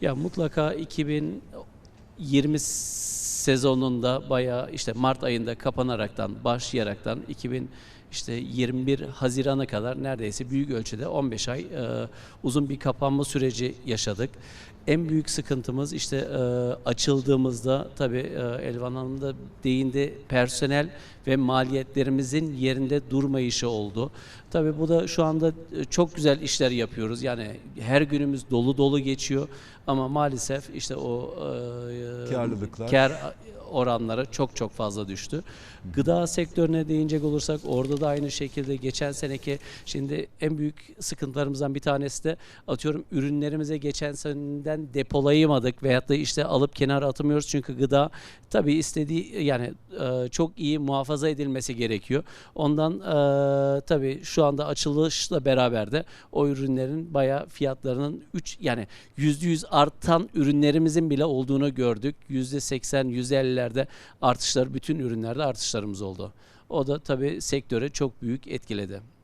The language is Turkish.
Ya mutlaka 2020 sezonunda bayağı işte Mart ayında kapanaraktan başlayaraktan 2000 işte 21 Haziran'a kadar neredeyse büyük ölçüde 15 ay e, uzun bir kapanma süreci yaşadık. En büyük sıkıntımız işte e, açıldığımızda tabii e, Elvan Hanım da değindi personel ve maliyetlerimizin yerinde durmayışı oldu. Tabii bu da şu anda e, çok güzel işler yapıyoruz. Yani her günümüz dolu dolu geçiyor ama maalesef işte o e, Karlılıklar. kar oranları çok çok fazla düştü. Gıda sektörüne değinecek olursak orada da aynı şekilde geçen seneki şimdi en büyük sıkıntılarımızdan bir tanesi de atıyorum ürünlerimize geçen seneden depolayamadık veyahut da işte alıp kenara atamıyoruz çünkü gıda tabii istediği yani e, çok iyi muhafaza edilmesi gerekiyor. Ondan e, tabii şu anda açılışla beraber de o ürünlerin bayağı fiyatlarının 3 yani %100 artan ürünlerimizin bile olduğunu gördük. %80 %50'lerde artışlar bütün ürünlerde artışlarımız oldu. O da tabii sektöre çok büyük etkiledi.